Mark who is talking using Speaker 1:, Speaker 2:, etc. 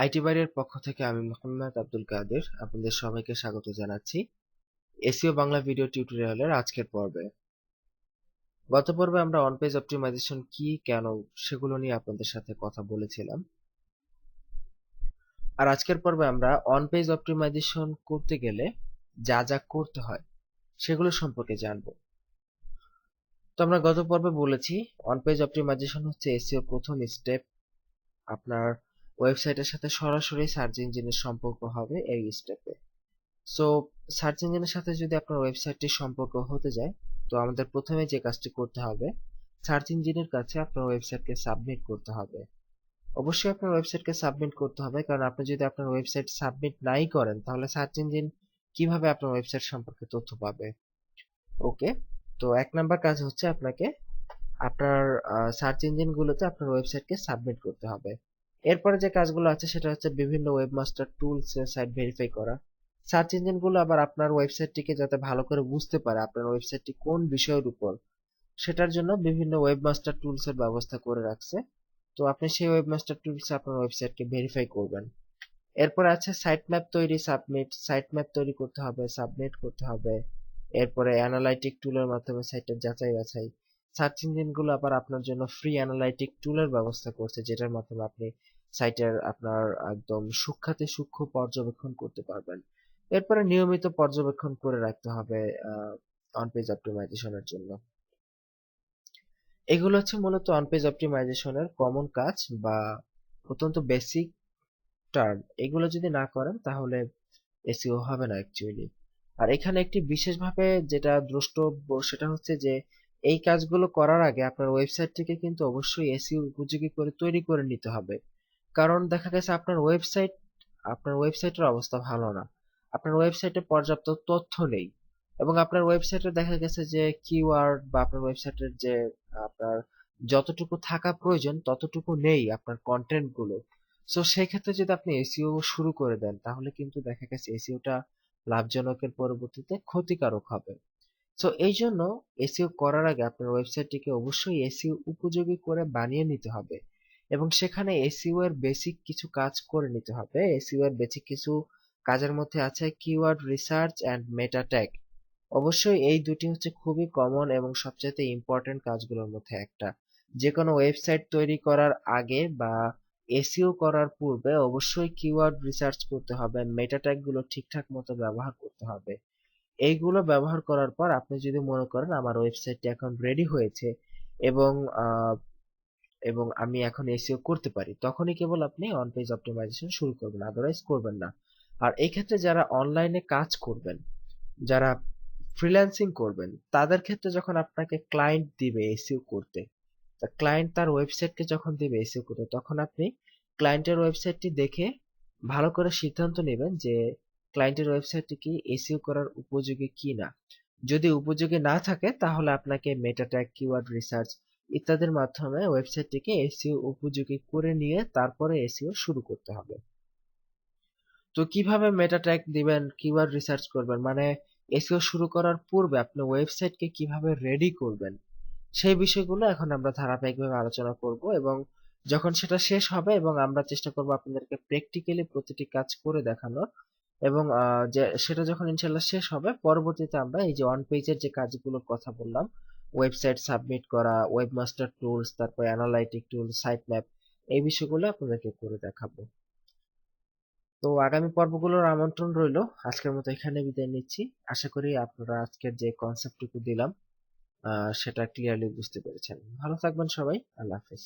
Speaker 1: IT বাড়ির পক্ষ থেকে আমি মোহাম্মদ আব্দুল কাদের আপনাদের সবাইকে স্বাগত জানাচ্ছি এসিও বাংলা ভিডিও টিউটোরিয়ালের আজকের পর্বে। গত পর্বে আমরা অন পেজ অপটিমাইজেশন কি, কেন, সেগুলো নিয়ে আপনাদের সাথে কথা বলেছিলাম। আর আজকের পর্বে আমরা অন পেজ অপটিমাইজেশন করতে গেলে যা যা করতে হয় সেগুলো সম্পর্কে জানব। তো আমরা গত পর্বে বলেছি অন পেজ অপটিমাইজেশন হচ্ছে এসিও প্রথম স্টেপ আপনার ওয়েবসাইটের সাথে সরাসরি সার্চ ইঞ্জিনের সম্পর্ক হবে এই স্টেপে সো সার্চ ইঞ্জিনের সাথে যদি আপনার ওয়েবসাইটটি সম্পর্ক হতে যায়, তো আমাদের প্রথমে যে কাজটি করতে হবে, সার্চ ইঞ্জিনের কাছে আপনার ওয়েবসাইটকে সাবমিট করতে হবে। অবশ্যই আপনার ওয়েবসাইটকে সাবমিট করতে হবে, কারণ আপনি যদি আপনার ওয়েবসাইট সাবমিট নাই করেন, তাহলে সার্চ ইঞ্জিন কীভাবে আপনার ওয়েবসাইট সম্পর্কে তথ্য পাবে? ওকে, তো এক নাম্বার কাজ হচ্ছে আপনাকে, আপনার সার্চ ইঞ্জিনগুলোতে আপনার ওয়েবসাইটকে সাবমিট করতে হবে। এরপরে যে কাজগুলো আছে, সেটা হচ্ছে বিভিন্ন ওয়েবমাস্টার টুলস সাইট ভেরিফাই করা। সার্চ ইঞ্জিনগুলো আবার আপনার ওয়েবসাইটটিকে যাতে ভালো করে বুঝতে পারে, আপনার ওয়েবসাইটটি কোন বিষয়ের উপর, সেটার জন্য বিভিন্ন ওয়েবমাস্টার টুলস এর ব্যবস্থা করে রাখছে। তো আপনি সেই ওয়েবমাস্টার টুলস আপনার ওয়েবসাইটকে ভেরিফাই করবেন। এরপর আছে সাইট ম্যাপ তৈরি সাবমিট সাইট ম্যাপ তৈরি করতে হবে সাবমিট করতে হবে। এরপরে অ্যানালাইটিক টুলের মাধ্যমে সাইটের যাচাই বাছাই সার্চ ইঞ্জিনগুলো আবার আপনার জন্য ফ্রি অ্যানালাইটিক টুলের ব্যবস্থা করছে, যেটার মাধ্যমে আপনি সাইটের আপনার একদম সূক্ষাতে সূক্ষ্ম পর্যবেক্ষণ করতে পারবেন। এরপরে নিয়মিত পর্যবেক্ষণ করে রাখতে হবে অন পেজ অপটিমাইজেশনের জন্য। এগুলো হচ্ছে মূলত অন পেজ অপটিমাইজেশনের কমন কাজ বা অত্যন্ত বেসিক টার্ম এগুলো যদি না করেন তাহলে এসিও হবে না অ্যাকচুয়ালি আর এখানে একটি বিশেষভাবে যেটা দ্রষ্টব্য, সেটা হচ্ছে যে এই কাজগুলো করার আগে আপনার ওয়েবসাইটটিকে কিন্তু অবশ্যই এসিও উপযোগী করে তৈরি করে নিতে হবে। কারণ দেখা গেছে আপনার ওয়েবসাইট আপনার ওয়েবসাইটের অবস্থা ভালো না। আপনার ওয়েবসাইটে পর্যাপ্ত তথ্য নেই। এবং আপনার ওয়েবসাইটে দেখা গেছে যে কিওয়ার্ড বা আপনার ওয়েবসাইটের যে, আপনার যতটুকু থাকা প্রয়োজন, ততটুকু নেই আপনার কন্টেন্টগুলো। সো সেই ক্ষেত্রে যদি আপনি এসিও শুরু করে দেন, তাহলে কিন্তু দেখা গেছে এসিওটা লাভজনকের পরবর্তীতে ক্ষতিকারক হবে। সো এই জন্য এসিও করার আগে আপনার ওয়েবসাইটটিকে অবশ্যই এসিও উপযোগী করে বানিয়ে নিতে হবে। এবং সেখানে এসিও এর বেসিক কিছু কাজ করে নিতে হবে। এসিও এর বেসিক কিছু কাজের মধ্যে আছে keyword research and meta tag অবশ্যই এই দুটি হচ্ছে খুবই কমন এবং সবচেয়ে ইম্পর্টেন্ট কাজগুলোর মধ্যে একটা। যে কোনো ওয়েবসাইট তৈরি করার আগে বা এসিও করার পূর্বে অবশ্যই কিওয়ার্ড রিসার্চ করতে হবে। মেটা ট্যাগগুলো ঠিকঠাক মতো ব্যবহার করতে হবে। এইগুলো ব্যবহার করার পর আপনি যদি মনে করেন আমার ওয়েবসাইটটি এখন রেডি হয়েছে এবং এবং আমি এখন এসিও করতে পারি, তখনই কেবল আপনি অন পেজ অপটিমাইজেশন শুরু করবেন আদারওয়াইজ করবেন না। আর এই ক্ষেত্রে যারা অনলাইনে কাজ করবেন, যারা ফ্রিল্যান্সিং করবেন, তাদের ক্ষেত্রে যখন আপনাকে ক্লায়েন্ট দিবে এসিও করতে, তা ক্লায়েন্ট তার ওয়েবসাইটকে যখন দিবে এসিও করতে, তখন আপনি ক্লায়েন্টের ওয়েবসাইটটি দেখে ভালো করে সিদ্ধান্ত নেবেন যে ক্লায়েন্টের ওয়েবসাইটটি কি এসিও করার উপযোগী কি না যদি উপযোগী না থাকে, তাহলে আপনাকে মেটা ট্যাগ কিওয়ার্ড রিসার্চ ইত্যাদির মাধ্যমে ওয়েবসাইটটিকে এসিও উপযোগী করে নিয়ে তারপরে এসিও শুরু করতে হবে। তো কীভাবে মেটা ট্যাগ দিবেন কিওয়ার্ড রিসার্চ করবেন? মানে এসিও শুরু করার পূর্বে আপনি ওয়েবসাইটকে কীভাবে রেডি করবেন? সেই বিষয়গুলো এখন আমরা ধারাবাহিকভাবে আলোচনা করব এবং যখন সেটা শেষ হবে এবং আমরা চেষ্টা করব আপনাদেরকে প্র্যাকটিক্যালি প্রতিটি কাজ করে দেখানোর এবং সেটা যখন ইনশাল্লাহ শেষ হবে, পরবর্তীতে আমরা এই যে অন পেজের যে কাজগুলোর কথা বললাম ওয়েবসাইট সাবমিট করা ওয়েবমাস্টার টুলস তারপর অ্যানালাইটিক টুল সাইট ম্যাপ এই বিষয়গুলো আপনাদেরকে করে দেখাবো। তো আগামী পর্বগুলোর আমন্ত্রণ রইল। আজকের মতো এখানে বিদায় নিচ্ছি। আশা করি আপনারা আজকের যে কনসেপ্টটুকু দিলাম সেটা ক্লিয়ারলি বুঝতে পেরেছেন। ভালো থাকবেন সবাই। আল্লাহ হাফেজ।